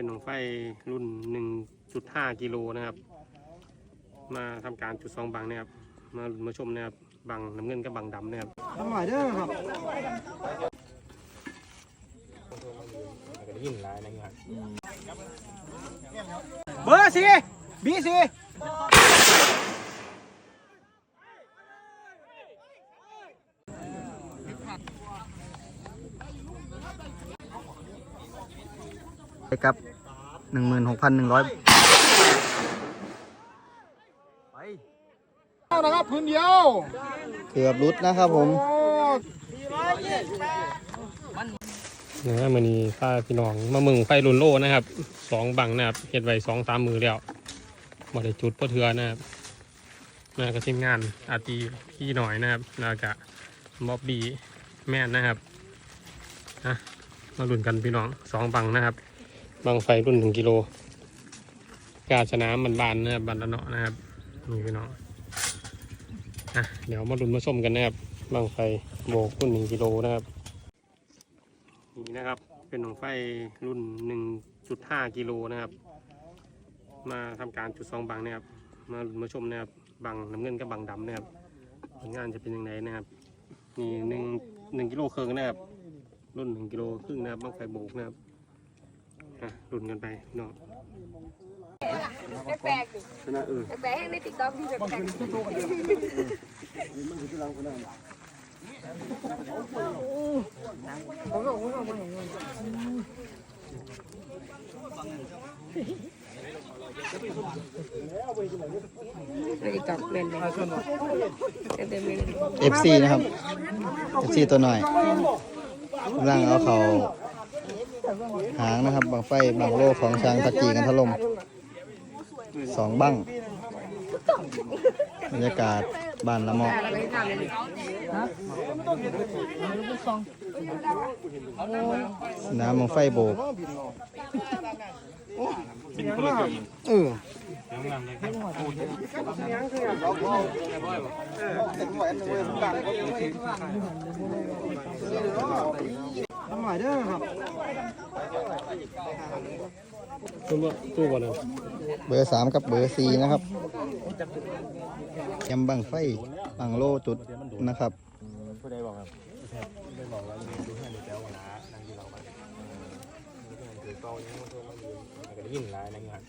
เป็นหนองไฟรุ่น 1.5 กิโลนะครับ มาทำการจุดซองบังนะครับ มาลุ้นมาชมนะครับ บังน้ำเงินกับบังดำนะครับทำหน่อยเด้อครับก็ได้ยินหลายนะครับเบอร์สี่บีสี่ครับ หนึ่งหมื่นหกพันหนึ่งร้อยไปนะครับพื้นเดียวเกือบรุดนะครับผมนะฮะมันนี้พาพี่น้องมามึงไฟรุ่นโลนะครับสองบังนะครับเฮ็ดไว้สองสามมือแล้วบ่ได้จุดเพราะเทือนะครับนะก็ทีมงานอาตีพี่หน่อยนะครับแล้วก็บ๊อบบี้แม่นนะครับนะมาลุ้นกันพี่น้องสองบังนะครับ บังไฟรุ่นหนึ่งกิโล กาสนามมันบานนะครับบันละเนาะนะครับนี่พี่น้องอะเดี๋ยวมาลุ้นมาชมกันนะครับบังไฟโบกรุ่นหนึ่งกิโลนะครับนี่นะครับ เป็นหนองไฟรุ่น1.5กิโลนะครับ มาทำการจุดซองบังนะครับ มาลุ้นมาชมนะครับบังน้ำเงินกับบังดำนะครับผลงานจะเป็นยังไงนะครับนี่หนึ่งหนึ่งกิโลครึ่งนะครับ รุ่นหนึ่งกิโลครึ่งนะครับบังไฟโบกนะครับ อะลุ้นกันไปพี่น้องแปลกๆดิชนะเออแปลกๆในติ๊กต็อกที่แปลกติ๊กต็อกเป็นเลยเต็มๆเลย FC นะครับ FC ตัวหน่อยกำลังเอาเขา หางนะครับบางไฟบางโลของช้างตะกีกันถล่มสองบั้งบรรยากาศบ้านละมออะไรทำมบางไฟโบกเออ ทำหน่อยเด้อครับตู้บ่ตู้บ่เลยเบอร์สามกับเบอร์สี่นะครับยำบังไฟบังโลจุดนะครับผู้ใดบอกครับได้บอกว่าดูให้ในแถวหนานั่งที่เราไปถือเป้ายังไม่เพิ่มมายืนก็ได้ยินหลายนะครับ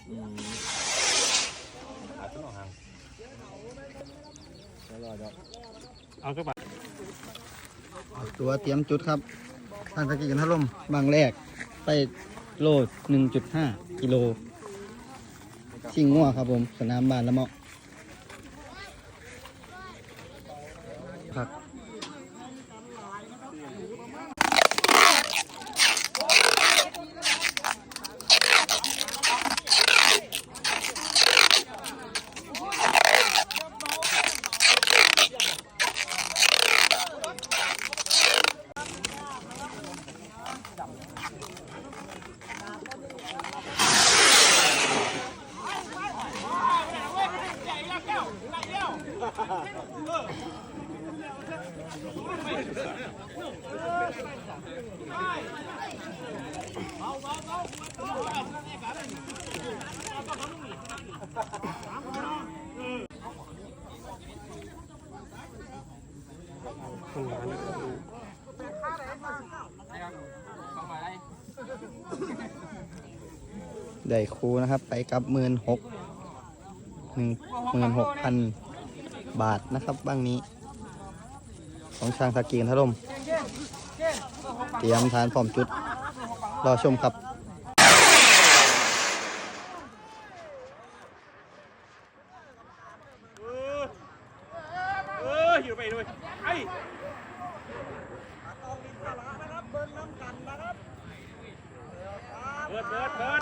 หาต้นหางเอาก็ไปตัวเตรียมจุดครับ ทางตะกี้กันถล่มบางแรก ไปโลด1.5 กิโลชิงงัวครับผม สนามบานละเมาะ ได้ครูนะครับ ไปกับหมื่นหกหนึ่งหมื่นหกพันบาทนะครับบ้างนี้ ของช้างตะกี้กันถล่มเตรียมฐานพร้อมจุด รอชมครับ เอออยู่ไปด้วยไอ้เบิดเบิดเบิด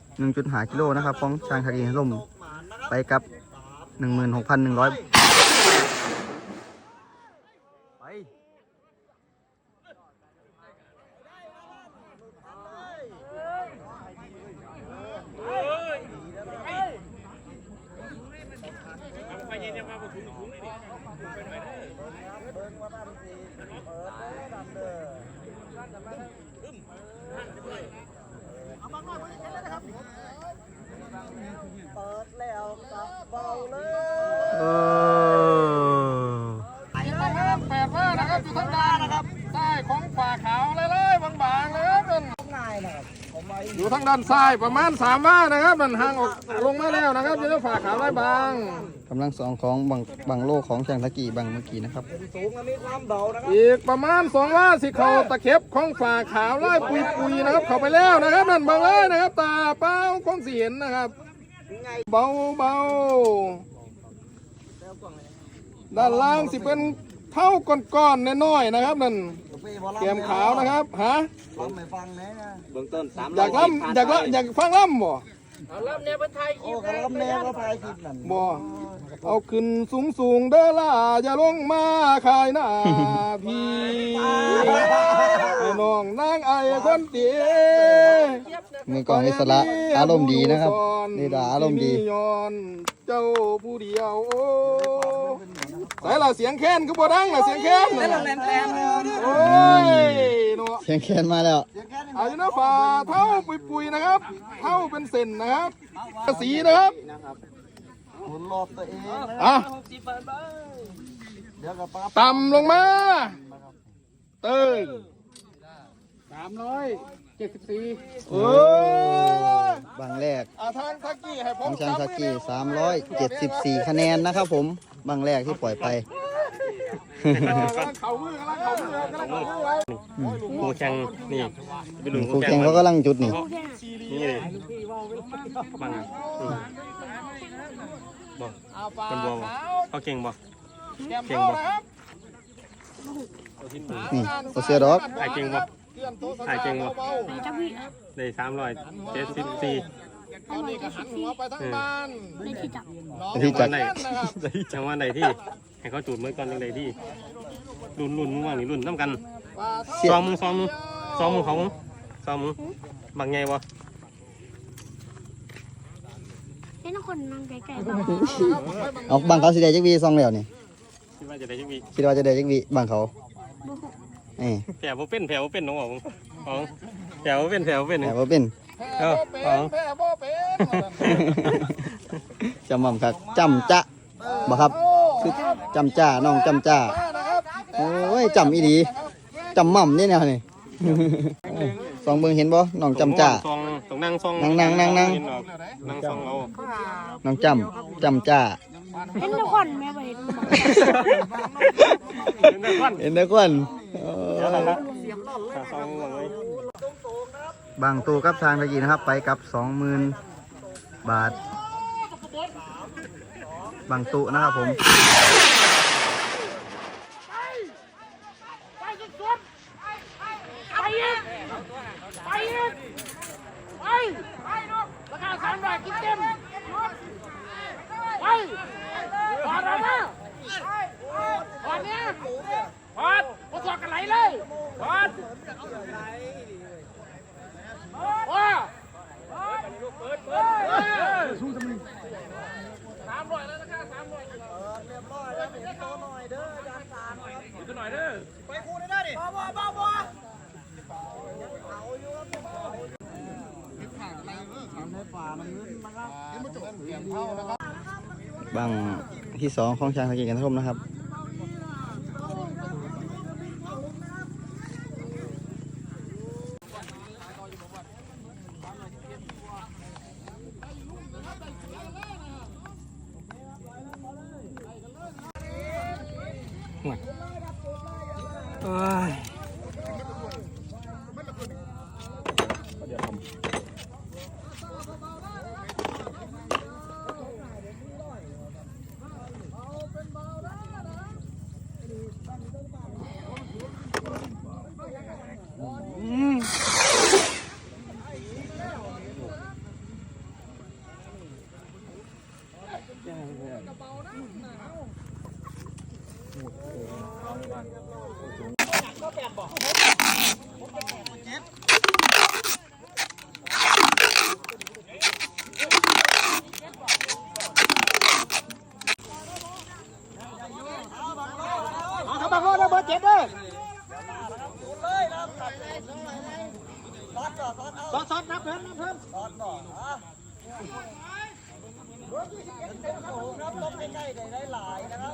1.5กิโลนะครับของช้างทากีล่มไปกับ 16,100ไป เออ นะครับแปดว่านะครับอยู่ทั้งด้านนะครับใต้ของฝ่าขาวเลยๆบางๆเลยครับมันอยู่ ทางด้านซ้ายประมาณสามว่านะครับ มันห่างออกลงมาแล้วนะครับอยู่ที่ฝ่าขาวไร้บางกำลังสองของบังบังโลของช้างทากีบังเมื่อกี้นะครับอีกประมาณสองว่าสิเขาตะเข็บของฝ่าขาวไล่ปุยปุยๆนะครับ เข้าไปแล้วนะครับนั่นบางเลยนะครับตาเป้าคงสีเห็นนะครับ เบาเบาด้านล่างสิเป็น เท่าก้อนๆน้อยๆนะครับนั่นเตรียมขาวนะครับฮะเบื้องต้นสามอยากล่ำอยากล่ำอยากฟังล่ำบ่โอ้กระลำแนวก็พายคลิปนั่นบ่เอาขึ้นสูงสูงๆเด้อล่ะอย่าลงมาขายหน้าพี่ให้น้องนางไอ้คนเตี๋ยมือกลองอิสระอารมณ์ดีนะครับนี่ดาอารมณ์ดีย้อนเจ้าผู้เดียว โอ้ใส่ละเสียงแค้นคือบ่ดังละเสียงแค้นน่ะโอ้ยเนาะเสียงแคนมาแล้วอายุนะฝ่าเท่าปุยๆนะครับ เท่าเป็นเส้นนะครับสีนะครับหมุนรอบตัวเองอะเดี๋ยวกับปั๊บต่ำลงมาตึงสามร้อยเจ็ดสิบสี่เออบังแรก อาทางทักกี้ให้ผขอมงช้างทากี374 คะแนนนะครับผม บังแรกที่ปล่อยไปกำลังเข่ามือกำลังเข่ามือกำลังเข่ามือไว้คู่แข่งนี่ไปลุ้นครูแข่งเขากำลังจุดนี่นี่เลยบังอะอืมบอกเอาปลาคนบัวบ่ขาวเขาเก่งบ่แกมเท่านะครับนี่ตัวเสือดอกไอ้เก่งบ่เตรียมโต๊ะสไอ้เก่งบ่เบาได้สามร้อยเจ็ดสิบสี่ๆ ตอนนี้ก็หันหัวไปทางบ้านน้องที่จัดไหนนะครับจังหวะไหนที่ให้เขาจูดมือก่อนยังไงที่รุ่นรุ่นมึงว่างนี่รุ่นน้ำกันปลาเท่าเสียซ้อมมึงซ้อมมึงซ้อมมึงเขามึงซ้อมมึงบังไงบ่เล่นคนนั่งไกลๆบ้างเอาบังเขาสิได้จักวีซองแล้วนี่คิดว่าจะได้ยังมีคิดว่าจะได้จักวีบังเขาเอ้ยแผลบ่เป็นแผลบ่เป็นน้องบอกมึงของแผลบ่เป็นแผลบ่เป็นแต่ว่าเป็นแพ้บ่เป็นแพ้บ่เป็น จำมั่มครับจำจะบ่ครับคือจำจ้าน้องจำจ้านะครับโอ้ยจำอีดีจำมั่มนี่แนวนี่สองเบิ่งเห็นบ่น้องจำจ้าซองต้องนั่งซองนั่งนั่งนั่งนั่งนั่งซองเอาน้องจำจำจ้าเล่นทุกคนแม่ไปเห็นเห็นเด้อคนเออซองเลยบางตัวกับทางตะกี้นะครับ ไปกับสองหมื่น บาท บางตุนะครับผม ไปสุดๆไปอีกไปอีกไปไปเนาะราคาสามบาทกินเต็มไปพอดแล้วนะพอดเนี้ยพอดมาสอดกันไหลเลยพอดว้าเปิดเปิดสู้จะมีสามร้อยแล้วราคาสามร้อย บางที่สองของช้างตะกี้กันทมนะครับเอ้ย ได้หลายนะครับ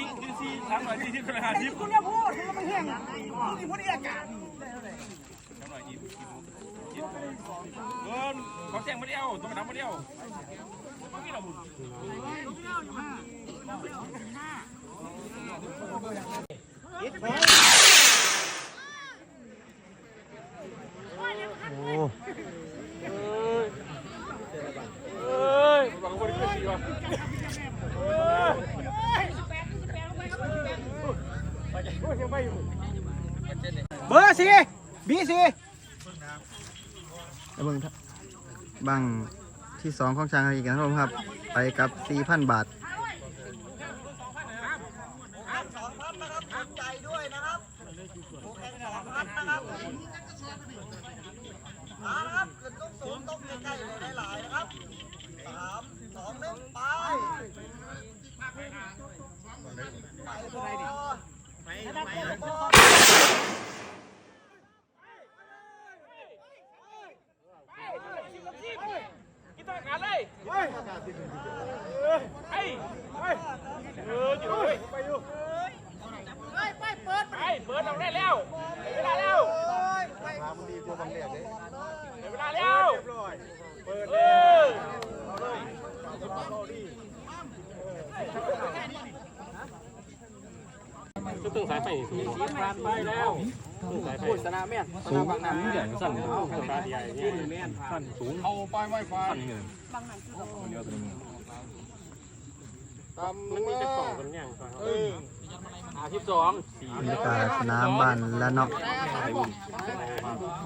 อนซอสเอาซอสซอสนับเพิ่มนับเพิ่มซอสก่อนอะสูงครับลบใกล้ๆได้ได้หลายนะครับได้ไหมพอแล้วสามสองหนึ่งไปเขาแจ้งไม่ได้เอาต้องดับไม่ได้เอาโอ้ เอ้ยบางคนก็สีว่ะ เบอร์สี่บีสี่แล้วเบิ้งบังที่สองของช้างอีกนะครับผมครับไปกับ4,000บาท สองพันนะครับสนใจด้วยนะครับโอเคสองพันนะครับมานะครับขึ้นสูงสูงๆตรงใกล้ๆเลยได้หลายนะครับสามสองหนึ่งไปไปบอไปบอ กินต่อกันเลยเฮ้ยเฮ้ยเอออยู่เลยไปอยู่ไปไปเปิดไปเปิดเราได้แล้วเวลาแล้วเวลาแล้วเปิดเออ ตึ้งสายไฟสูงไปแล้วตึ้งสายไฟสนามแม่สนามบางนาเดือดสั่นตาใหญ่เนี่สั่นสูงเอาไปไวไฟมันมีจะกล่องกันยังเอออาทิตย์สองสี่บรรยากาศสนามบ้านและเนาะอ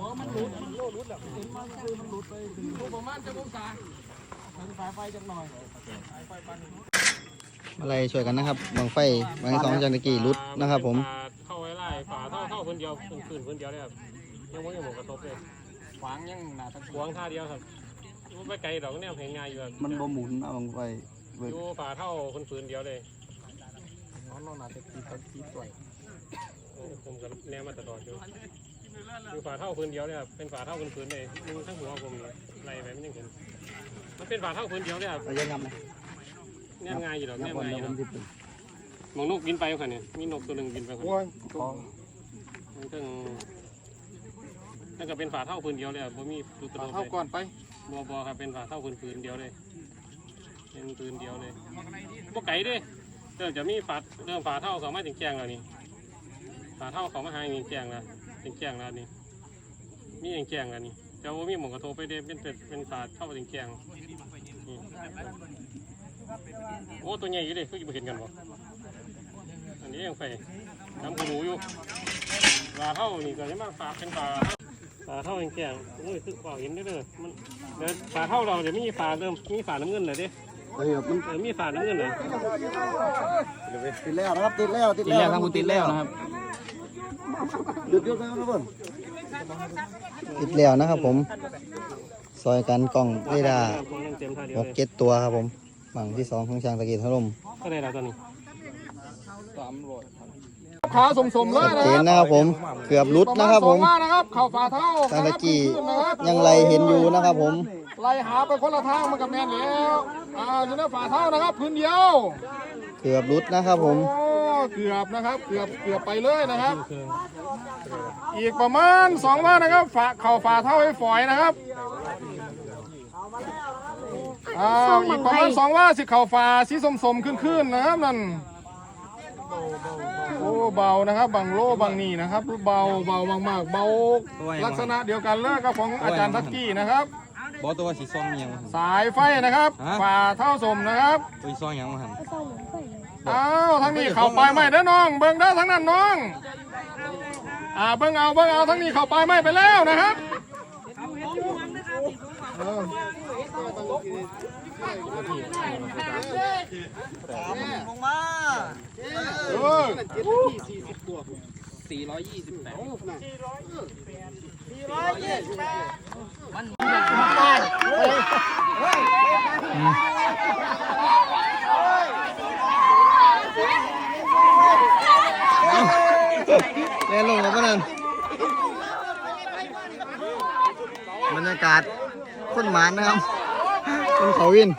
ะไรช่วยกันนะครับบังไฟบังสองจังตะกี้รุดนะครับ ผมเข้าไว้ไล่ฝาเท่าเท่าคนเดียวคืนคืนคนเดียวเลยครับยังไม่ยังหมดกระทบเลยขวางยังหนาตะขวางท่าเดียวครับไม่ไกลดอกเนี่ยเห็นง่ายอยู่ครับมันบ่หมุนเอาบังไฟอยู่ฝาเท่าคนคืนเดียวเลยน้องนาตะกี้ตะกี้ตัวผมกับแนวมาตลอดอยู่อยู่ฝาเท่าคืนเดียวเลยครับเป็นฝาเท่าคนคืนเลยมึงทั้งหัวผมไล่ไปมันยังเห็นมันเป็นฝาเท่าคืนเดียวเลยครับเอายังงำนะ แนมง่ายอยู่ดอกแนมงำบอลง่ายอแล้ยู่วดผอมกสิบมองนกบินไปค่ะเนี่ยมีนกตัวหนึ่งบินไปค่ะโอ้ยคอมันถึงนั่นก็เป็นฝาเท่าพื้นเดียวเลยผมมีรูตัวเท่าก่อนไปบัวบัวครับเป็นฝาเท่าพื้นพื้นเดียวเลยเป็นพื้นเดียวเลยพวกไก่ดิเริ่มจะมีฝาเริ่มฝาเท่าเขามาถึงแจงแล้วนี่ฝาเท่าเขามาหาอย่างแจงแล้วถึงแจงแล้วนี่มีอย่างแจงแล้วนี่แต่ว่ามีหมองกระโทไปเด้เป็นเป็นเป็นฝาเท่าถึงแจงนี่ โอ้ตัวใหญ่อยู่ดิเพิ่งจะเห็นกันบ่อันนี้ยังไปน้ำกูรู้อยู่ปลาเท่านี่ก็ยังมาฝากเป็นปลาปลาเท่าแก่งๆโอ้ยคือบอกเห็นได้เลยมันเดี๋ยวปลาเท่าเราเดี๋ยวมีฝาเริ่มมีฝาน้ำเงินเลยดิเฮ้ยมันเออมีฝาน้ำเงินเลยติดแล้วนะครับติดแล้วติดแล้วครับติดแล้วนะครับหยุดหยุดนะครับทุกคนติดแล้วนะครับผม ซอยกันกล่องเรดาร์ผมยังเต็มท่าเดียวหกเลยเจ็ดตัวครับผม ฝั่งที่สองของช้างตะกี้ถล่มก็ได้แล้วตอนนี้ขาสมสมๆเลยชัดนะเจคนรับนะครับผมเกือบรุดนะครับผมปะาณสองว่านะครับเข่าฝ่าเท้าช้างตะกี้นะครับยังไรเห็นอยู่นะครับผมไล่หาไปคนละทางมันกับแมนแล้วอ่าอยู่ในฝ่าเท้านะครับพื้นเดียว เกือบรุดนะครับผมโอ้เกือบนะครับเกือบเกือบไปเลยนะครับ อีกประมาณสองว่านะครับฝาเข่าฝ่าเท้าให้ฝอยนะครับ อ้าวอีกประมาณสองว่าสิเข่าฝ่าสีสมๆขึ้นๆนะครับนั่นโอ้เบานะครับบางโลบางนี่นะครับเบาเบามากๆเบาลักษณะเดียวกันเลยกับของอาจารย์ทักกี้นะครับบอตัวสีส้มยังสายไฟนะครับฮะฝ่าเท่าสมนะครับตัวซองยังมาหันเอาทั้งนี้เข้าไปไม่เด้อน้อง เบิ่งเด้อทั้งนั้นน้องอ่าเบิ่งเอาเบิ่งเอาทั้งนี้เข้าไปไม่ไปแล้วนะครับสาม ลงมาเออเล่นลงแล้วปะนั่นบรรยากาศคนหมานนะครับ คนเขาวิน